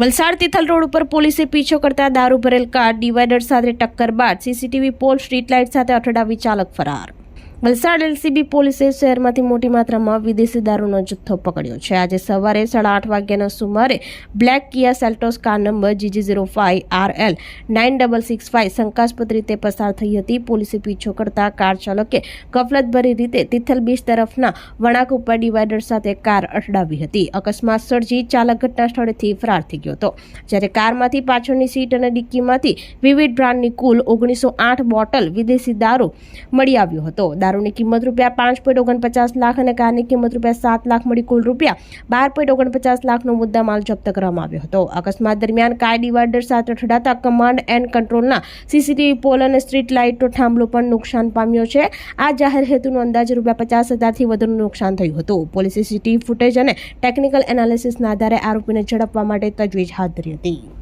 Valsad Tithal road ઉપર પોલીસે પીછો કરતા દારૂ ભરેલ કાર ડિવાઈડર સાથે ટક્કર બાદ સીસીટીવી પોલ સ્ટ્રીટ લાઇટ સાથે અથડાવી ચાલક ફરાર. વલસાડ એલસીબી પોલીસે શહેરમાંથી મોટી માત્રામાં વિદેશી દારૂનો જથ્થો પકડ્યો છે. આજે સવારે સાડા આઠ વાગ્યાના સુમારે black Kia Seltos car number G G zero five R L nine double six five શંકાસ્પદ રીતે પસાર થઈ હતી. પોલીસે પીછો કરતા કાર ચાલકે ગફલતભરી રીતે તિથલ બીચ તરફના વળાંક ઉપર ડિવાઈડર સાથે કાર અથડાવી હતી. અકસ્માત સર્જી ચાલક ઘટના સ્થળેથી ફરાર થઈ ગયો હતો. જ્યારે કારમાંથી પાછળની સીટ અને ડિક્કીમાંથી વિવિધ બ્રાન્ડની કુલ ઓગણીસો આઠ બોટલ વિદેશી દારૂ મળી આવ્યો હતો. દારૂની કિંમત રૂપિયા પાંચ પોઈન્ટ ઓગણપચાસ લાખ અને કારની કિંમત રૂપિયા સાત લાખ મળી કુલ રૂપિયા બાર પોઈન્ટ ઓગણપચાસ લાખનો મુદ્દા માલ જપ્ત કરવામાં આવ્યો હતો. અકસ્માત દરમિયાન કાર ડિવાઈડર સાથે અથડાતા કમાન્ડ એન્ડ કંટ્રોલના સીસીટીવી પોલ અને સ્ટ્રીટ લાઇટનો થાંભલો પણ નુકસાન પામ્યો છે. આ જાહેર હેતુનો અંદાજે રૂપિયા પચાસ હજારથી વધુનું નુકસાન થયું હતું. પોલીસે સીસીટીવી ફૂટેજ અને ટેકનિકલ એનાલિસિસના આધારે આરોપીને ઝડપવા માટે તજવીજ હાથ ધરી હતી.